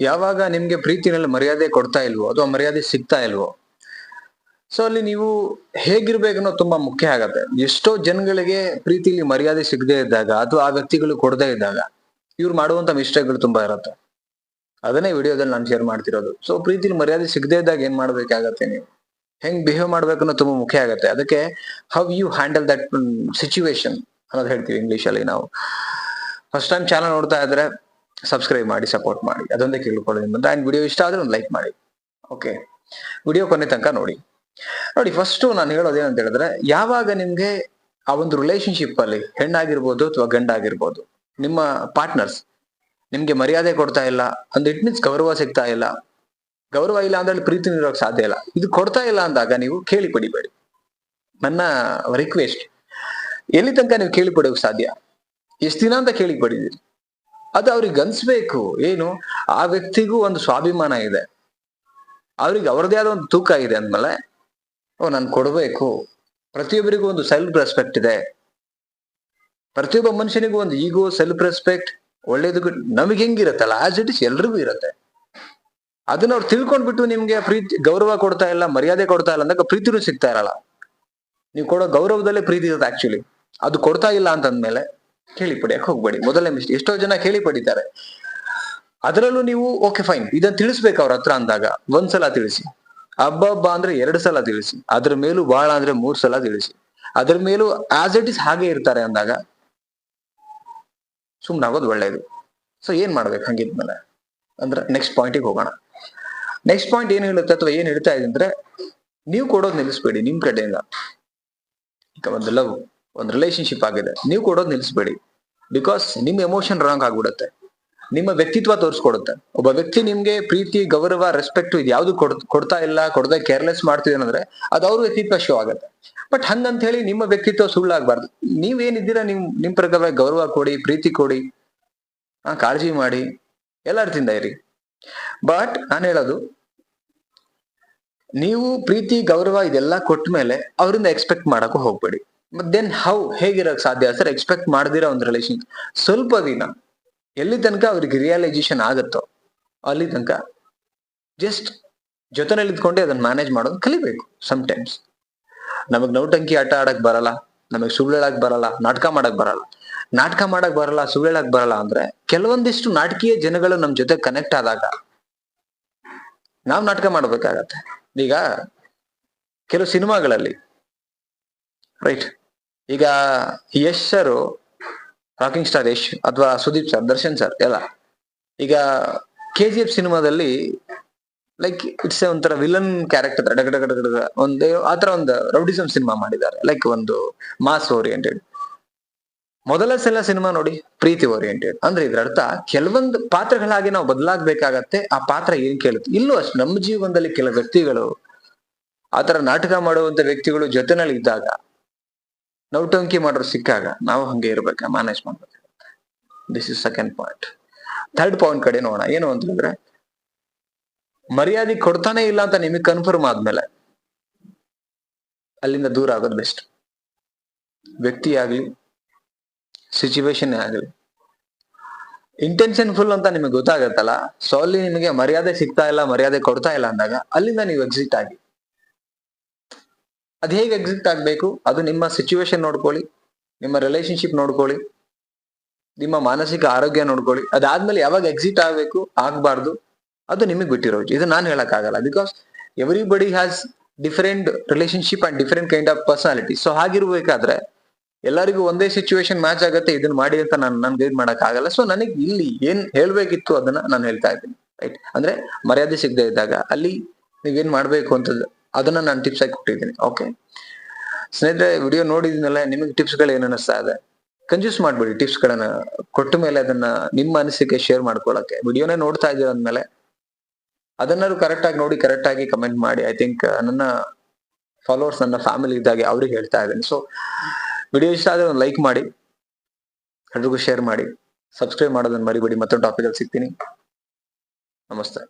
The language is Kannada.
ಯಾವಾಗ ನಿಮ್ಗೆ ಪ್ರೀತಿನಲ್ಲಿ ಮರ್ಯಾದೆ ಕೊಡ್ತಾ ಇಲ್ವೋ, ಅಥವಾ ಮರ್ಯಾದೆ ಸಿಗ್ತಾ ಇಲ್ವೋ ಸೊ ಅಲ್ಲಿ ನೀವು ಹೇಗಿರ್ಬೇಕು ಅನ್ನೋದು ತುಂಬಾ ಮುಖ್ಯ ಆಗತ್ತೆ. ಎಷ್ಟೋ ಜನಗಳಿಗೆ ಪ್ರೀತಿಲಿ ಮರ್ಯಾದೆ ಸಿಗದೆ ಇದ್ದಾಗ, ಅಥವಾ ಆ ವ್ಯಕ್ತಿಗಳು ಕೊಡದೇ ಇದ್ದಾಗ, ಇವ್ರು ಮಾಡುವಂತ ಮಿಸ್ಟೇಕ್ಗಳು ತುಂಬಾ ಇರುತ್ತೆ. ಅದನ್ನೇ ವಿಡಿಯೋದಲ್ಲಿ ನಾನು ಶೇರ್ ಮಾಡ್ತಿರೋದು. ಸೊ ಪ್ರೀತಿಲಿ ಮರ್ಯಾದೆ ಸಿಗದೆ ಇದ್ದಾಗ ಏನ್ ಮಾಡ್ಬೇಕಾಗತ್ತೆ ನೀವು? ಹೆಂಗ್ ಬಿಹೇವ್ ಮಾಡ್ಬೇಕು ಅನ್ನೋದು ತುಂಬಾ ಮುಖ್ಯ ಆಗತ್ತೆ. ಅದಕ್ಕೆ how you handle that situation ಅನ್ನೋದು ಹೇಳ್ತೀವಿ ಇಂಗ್ಲಿಷ್ ಅಲ್ಲಿ ನಾವು. ಫಸ್ಟ್ ಟೈಮ್ ಚಾನಲ್ ನೋಡ್ತಾ ಇದ್ರೆ ಸಬ್ಸ್ಕ್ರೈಬ್ ಮಾಡಿ ಸಪೋರ್ಟ್ ಮಾಡಿ. ಅದೊಂದೇ ಕೇಳಿಕೊಳ್ಳೋದು ನಿಮ್ಮಂತ ಆ್ಯಂಡ್ ವಿಡಿಯೋ ಇಷ್ಟ ಆದರೆ ಒಂದು ಲೈಕ್ ಮಾಡಿ. ಓಕೆ ವಿಡಿಯೋ ಕೊನೆ ತನಕ ನೋಡಿ. ನೋಡಿ ಫಸ್ಟ್ ನಾನು ಹೇಳೋದು ಏನಂತ ಹೇಳಿದ್ರೆ, ಯಾವಾಗ ನಿಮಗೆ ಆ ಒಂದು ರಿಲೇಶನ್ಶಿಪ್ ಅಲ್ಲಿ ಹೆಣ್ಣಾಗಿರ್ಬೋದು ಅಥವಾ ಗಂಡಾಗಿರ್ಬೋದು, ನಿಮ್ಮ ಪಾರ್ಟ್ನರ್ಸ್ ನಿಮ್ಗೆ ಮರ್ಯಾದೆ ಕೊಡ್ತಾ ಇಲ್ಲ ಅಂದ್ರೆ ಇಟ್ ಮೀನ್ಸ್ ಗೌರವ ಸಿಗ್ತಾ ಇಲ್ಲ, ಗೌರವ ಇಲ್ಲ ಅಂದ್ರೆ ಪ್ರೀತಿ ನೀಡೋಕೆ ಸಾಧ್ಯ ಇಲ್ಲ. ಇದು ಕೊಡ್ತಾ ಇಲ್ಲ ಅಂದಾಗ ನೀವು ಕೇಳಿ ಪಡಿಬೇಡಿ. ನನ್ನ ರಿಕ್ವೆಸ್ಟ್ ಎಲ್ಲಿ ತನಕ ನೀವು ಕೇಳಿ ಪಡೆಯೋಕ್ ಸಾಧ್ಯ? ಎಷ್ಟು ದಿನ ಅಂತ ಕೇಳಿ ಪಡಿದಿರಿ? ಅದು ಅವ್ರಿಗೆ ಅನ್ಸ್ಬೇಕು. ಏನು? ಆ ವ್ಯಕ್ತಿಗೂ ಒಂದು ಸ್ವಾಭಿಮಾನ ಇದೆ. ಅವ್ರಿಗೆ ಅವ್ರದೇ ಆದ ಒಂದು ತೂಕ ಇದೆ ಅಂದ್ಮೇಲೆ, ಓ, ನಾನು ಕೊಡಬೇಕು. ಪ್ರತಿಯೊಬ್ಬರಿಗೂ ಒಂದು ಸೆಲ್ಫ್ ರೆಸ್ಪೆಕ್ಟ್ ಇದೆ. ಪ್ರತಿಯೊಬ್ಬ ಮನುಷ್ಯನಿಗೂ ಒಂದು ಈಗೋ ಸೆಲ್ಫ್ ರೆಸ್ಪೆಕ್ಟ್ ಒಳ್ಳೇದು ನಮಗೆ ಹೆಂಗಿರತ್ತಲ್ಲ? ಆಸ್ ಇಟ್ ಇಸ್ ಎಲ್ರಿಗೂ ಇರುತ್ತೆ. ಅದನ್ನ ಅವ್ರು ತಿಳ್ಕೊಂಡ್ಬಿಟ್ಟು ನಿಮ್ಗೆ ಪ್ರೀತಿ, ಗೌರವ ಕೊಡ್ತಾ ಇಲ್ಲ, ಮರ್ಯಾದೆ ಕೊಡ್ತಾ ಇಲ್ಲ ಅಂದಾಗ ಪ್ರೀತಿನೂ ಸಿಗ್ತಾ ಇರಲ್ಲ. ನೀವು ಕೊಡೋ ಗೌರವದಲ್ಲೇ ಪ್ರೀತಿ ಇರುತ್ತೆ ಆಕ್ಚುಲಿ ಅದು ಕೊಡ್ತಾ ಇಲ್ಲ ಅಂತಂದ್ಮೇಲೆ ಕೇಳಿ ಯಾಕೆ ಹೋಗ್ಬೇಡಿ. ಮೊದಲನೇ ಮಿಸ್ಟೇಕ್ ಎಷ್ಟೋ ಜನ ಕೇಳಿ ಪಡಿತಾರೆ ಅದರಲ್ಲೂ ನೀವು ಓಕೆ ಫೈನ್ ಇದನ್ನ ತಿಳಿಸ್ಬೇಕು ಅವ್ರ ಹತ್ರ ಅಂದಾಗ. ಒಂದ್ಸಲ ತಿಳಿಸಿ. ಹಬ್ಬ ಹಬ್ಬ ಅಂದ್ರೆ ಎರಡು ಸಲ ತಿಳಿಸಿ. ಅದ್ರ ಮೇಲೂ ಬಹಳ ಅಂದ್ರೆ ಮೂರ್ ಸಲ ತಿಳಿಸಿ. ಅದ್ರ ಮೇಲೂ ಆಸ್ ಇಟ್ ಇಸ್ ಹಾಗೆ ಇರ್ತಾರೆ ಅಂದಾಗ ಸುಮ್ಮನಾಗೋದು ಆಗೋದು ಒಳ್ಳೇದು. ಸೊ ಏನ್ ಮಾಡ್ಬೇಕು ಹಂಗಿದ್ಮೇಲೆ ಅಂದ್ರೆ ನೆಕ್ಸ್ಟ್ ಪಾಯಿಂಟಿಗೆ ಹೋಗೋಣ. ನೆಕ್ಸ್ಟ್ ಪಾಯಿಂಟ್ ಏನ್ ಹೇಳುತ್ತೆ ಅಥವಾ ಏನ್ ಹೇಳ್ತಾ ಇದೆ ಅಂದ್ರೆ, ನೀವು ಕೊಡೋದು ನಿಲ್ಲಿಸ್ಬೇಡಿ, ನಿಮ್ ಕಡೆಯಿಂದ. ಈಗ ಒಂದು ಲವ್ ಒಂದು ರಿಲೇಶನ್ಶಿಪ್ ಆಗಿದೆ. ನೀವು ಕೊಡೋದು ನಿಲ್ಲಿಸ್ಬೇಡಿ ಬಿಕಾಸ್ ನಿಮ್ಮ ಎಮೋಷನ್ ರಾಂಗ್ ಆಗ್ಬಿಡುತ್ತೆ. ನಿಮ್ಮ ವ್ಯಕ್ತಿತ್ವ ತೋರಿಸ್ಕೊಡುತ್ತೆ. ಒಬ್ಬ ವ್ಯಕ್ತಿ ನಿಮ್ಗೆ ಪ್ರೀತಿ, ಗೌರವ ರೆಸ್ಪೆಕ್ಟ್ ಇದು ಯಾವ್ದು ಕೊಡ್, ಕೊಡ್ತಾ ಇಲ್ಲ, ಕೊಡದೆ ಕೇರ್ಲೆಸ್ ಮಾಡ್ತಿದೀನಂದ್ರೆ ಅದು ಅವ್ರ ವ್ಯಕ್ತಿತ್ವ ಶೋ ಆಗುತ್ತೆ. ಬಟ್ ಹಂಗಂತ ಹೇಳಿ ನಿಮ್ಮ ವ್ಯಕ್ತಿತ್ವ ಸುಳ್ಳಾಗ್ಬಾರ್ದು. ನೀವೇನಿದ್ದೀರಾ ನಿಮ್ ನಿಮ್ ಪ್ರಕಾರ ಗೌರವ ಕೊಡಿ, ಪ್ರೀತಿ ಕೊಡಿ, ಆ, ಕಾಳಜಿ ಮಾಡಿ ಎಲ್ಲ ರೀತಿಯಿಂದ ಇರಿ ಬಟ್ ನಾನು ಹೇಳೋದು, ನೀವು ಪ್ರೀತಿ, ಗೌರವ ಇದೆಲ್ಲ ಕೊಟ್ಟ ಮೇಲೆ ಅವರಿಂದ ಎಕ್ಸ್ಪೆಕ್ಟ್ ಮಾಡಕ್ಕೂ ಹೋಗ್ಬೇಡಿ. ದೆನ್ ಹೌ ಹೇಗಿರಕ್ ಸಾಧ್ಯ ಸರ್ ಎಕ್ಸ್ಪೆಕ್ಟ್ ಮಾಡ್ದಿರ ಒಂದು ರಿಲೇಶನ್ ಸ್ವಲ್ಪ ದಿನ, ಎಲ್ಲಿ ತನಕ ಅವ್ರಿಗೆ ರಿಯಲೈಸೇಷನ್ ಆಗುತ್ತೋ, ಅಲ್ಲಿ ತನಕ ಜಸ್ಟ್ ಜೊತೆನಲ್ಲಿ ಇದ್ಕೊಂಡೆ ಅದನ್ನ ಮ್ಯಾನೇಜ್ ಮಾಡೋದು ಕಲಿಬೇಕು ಟೈಮ್ಸ್ ನಮಗ್ ನೌಟಂಕಿ ಆಟ ಆಡಕ್ ಬರಲ್ಲ, ನಮಗ್ ಸುಳ್ಳು ಹೇಳಕ್ ಬರಲ್ಲ, ನಾಟಕ ಮಾಡಕ್ ಬರಲ್ಲ. ನಾಟಕ ಮಾಡಕ್ ಬರಲ್ಲ ಸುಳ್ಳು ಹೇಳಕ್ ಬರಲ್ಲ ಅಂದ್ರೆ ಕೆಲವೊಂದಿಷ್ಟು ನಾಟಕೀಯ ಜನಗಳು ನಮ್ ಜೊತೆ ಕನೆಕ್ಟ್ ಆದಾಗ ನಾವ್ ನಾಟಕ ಮಾಡ್ಬೇಕಾಗತ್ತೆ. ಈಗ ಕೆಲವು ಸಿನಿಮಾಗಳಲ್ಲಿ ರೈಟ್ ಈಗ Yash sir rocking star Yash ಅಥವಾ ಸುದೀಪ್ ಸರ್, ದರ್ಶನ್ ಸರ್, ಎಲ್ಲ. ಈಗ ಕೆ ಜಿ ಎಫ್ ಸಿನಿಮಾದಲ್ಲಿ ಲೈಕ್ ಇಟ್ಸ್ ಒಂಥರ ವಿಲನ್ ಕ್ಯಾರೆಕ್ಟರ್ ಡಗ ಡಗ ಡಗ ಒಂದು ಆತರ ಒಂದು ರೌಡಿಸಮ್ ಸಿನಿಮಾ ಮಾಡಿದ್ದಾರೆ. ಲೈಕ್ ಒಂದು ಮಾಸ್ ಓರಿಯೆಂಟೆಡ್ ಮೊದಲ ಸಲ ಸಿನಿಮಾ ನೋಡಿ, ಪ್ರೀತಿ ಓರಿಯೆಂಟೆಡ್ ಅಂದ್ರೆ ಇದ್ರ ಅರ್ಥ ಕೆಲವೊಂದು ಪಾತ್ರಗಳಾಗಿ ನಾವು ಬದಲಾಗಬೇಕಾಗತ್ತೆ, ಆ ಪಾತ್ರ ಏನ್ ಕೇಳುತ್ತೆ? ಇಲ್ಲೂ ಅಷ್ಟು ನಮ್ಮ ಜೀವನದಲ್ಲಿ ಕೆಲ ವ್ಯಕ್ತಿಗಳು ಆತರ ನಾಟಕ ಮಾಡುವಂತ ವ್ಯಕ್ತಿಗಳು ಜೊತೆನಲ್ಲಿ ಇದ್ದಾಗ ನೌಟಂಕಿ ಮಾಡೋರು ಸಿಕ್ಕಾಗ ನಾವು ಹಂಗೆ ಇರ್ಬೇಕಾ ಮ್ಯಾನೇಜ್ ಮಾಡ್ಬೇಕು. This is second point third point ಕಡೆ ನೋಡೋಣ. ಏನು ಅಂತಂದ್ರೆ ಮರ್ಯಾದೆ ಕೊಡ್ತಾನೆ ಇಲ್ಲ ಅಂತ ನಿಮಗೆ ಕನ್ಫರ್ಮ್ ಆದ್ಮೇಲೆ ಅಲ್ಲಿಂದ ದೂರ ಆಗೋದು ಬೆಸ್ಟ್ ವ್ಯಕ್ತಿ ಆಗ್ಲಿ ಸಿಚುವೇಶನ್ ಆಗಲಿ ಇಂಟೆನ್ಷನ್ ಫುಲ್ ಅಂತ ನಿಮಗೆ ಗೊತ್ತಾಗತ್ತಲ್ಲ? ಸೊ ಅಲ್ಲಿ ನಿಮಗೆ ಮರ್ಯಾದೆ ಸಿಗ್ತಾ ಇಲ್ಲ, ಮರ್ಯಾದೆ ಕೊಡ್ತಾ ಇಲ್ಲ ಅಂದಾಗ ಅಲ್ಲಿಂದ ನೀವು ಎಕ್ಸಿಟ್ ಆಗಿ. ಅದ್ ಹೇಗೆ ಎಕ್ಸಿಟ್ ಆಗಬೇಕು? ಅದು ನಿಮ್ಮ ಸಿಚುವೇಶನ್ ನೋಡ್ಕೊಳ್ಳಿ. ನಿಮ್ಮ ರಿಲೇಶನ್ಶಿಪ್ ನೋಡ್ಕೊಳ್ಳಿ. ನಿಮ್ಮ ಮಾನಸಿಕ ಆರೋಗ್ಯ ನೋಡ್ಕೊಳ್ಳಿ. ಅದಾದ್ಮೇಲೆ ಯಾವಾಗ ಎಕ್ಸಿಟ್ ಆಗಬೇಕು, ಆಗಬಾರ್ದು, ಅದು ನಿಮಗೆ ಬಿಟ್ಟಿರೋ ಇದು ನಾನು ಹೇಳೋಕ್ಕಾಗಲ್ಲ. Because everybody has different relationship and different kind of personality so ಹಾಗಿರ್ಬೇಕಾದ್ರೆ ಎಲ್ಲರಿಗೂ ಒಂದೇ ಸಿಚುವೇಶನ್ ಮ್ಯಾಚ್ ಆಗುತ್ತೆ ಇದನ್ನ ಮಾಡಿ ಅಂತ ನಾನು ನಾನು ಗೈಡ್ ಮಾಡೋಕ್ಕಾಗಲ್ಲ. ಸೊ ನನಗೆ ಇಲ್ಲಿ ಏನ್ ಹೇಳ್ಬೇಕಿತ್ತು ಅದನ್ನ ನಾನು ಹೇಳ್ತಾ ಇದ್ದೀನಿ. ರೈಟ್ ಅಂದ್ರೆ ಮರ್ಯಾದೆ ಸಿಗದೆ ಇದ್ದಾಗ ಅಲ್ಲಿ ನೀವೇನ್ ಮಾಡ್ಬೇಕು ಅಂತ ಅದನ್ನ ನಾನು ಟಿಪ್ಸ್ ಆಗಿ ಕೊಟ್ಟಿದ್ದೀನಿ ಓಕೆ ಸ್ನೇಹಿತರೆ ವಿಡಿಯೋ ನೋಡಿದ್ಮೇಲೆ ನಿಮಗೆ ಟಿಪ್ಸ್ಗಳು ಏನ್ ಅನಿಸ್ತಾ ಇದೆ? ಕನ್ಫ್ಯೂಸ್ ಮಾಡ್ಬೇಡಿ ಟಿಪ್ಸ್ ಗಳನ್ನ ಕೊಟ್ಟ ಮೇಲೆ ಅದನ್ನ ನಿಮ್ಮ ಅನಿಸಿಕೆ ಶೇರ್ ಮಾಡ್ಕೊಳಕ್ಕೆ. ವಿಡಿಯೋನೇ ನೋಡ್ತಾ ಇದ್ದೀರ ಅಂದ್ಮೇಲೆ, ಅದನ್ನಾದ್ರು ಕರೆಕ್ಟ್ ಆಗಿ ನೋಡಿ ಕರೆಕ್ಟ್ ಆಗಿ ಕಮೆಂಟ್ ಮಾಡಿ. ಐ ಥಿಂಕ್ ನನ್ನ ಫಾಲೋವರ್ಸ್ ನನ್ನ ಫ್ಯಾಮಿಲಿ ಇದ್ದಾಗೆ ಅವ್ರಿಗೆ ಹೇಳ್ತಾ ಇದ್ದೀನಿ ಸೊ ವಿಡಿಯೋ ಇಷ್ಟ ಆದ್ರೆ ಒಂದು ಲೈಕ್ ಮಾಡಿ, ಎಲ್ರಿಗೂ ಶೇರ್ ಮಾಡಿ. ಸಬ್ಸ್ಕ್ರೈಬ್ ಮಾಡೋದನ್ನ ಮರಿಬೇಡಿ. ಮತ್ತೊಂದು ಟಾಪಿಕಲ್ಲಿ ಸಿಗ್ತೀನಿ. ನಮಸ್ತೆ.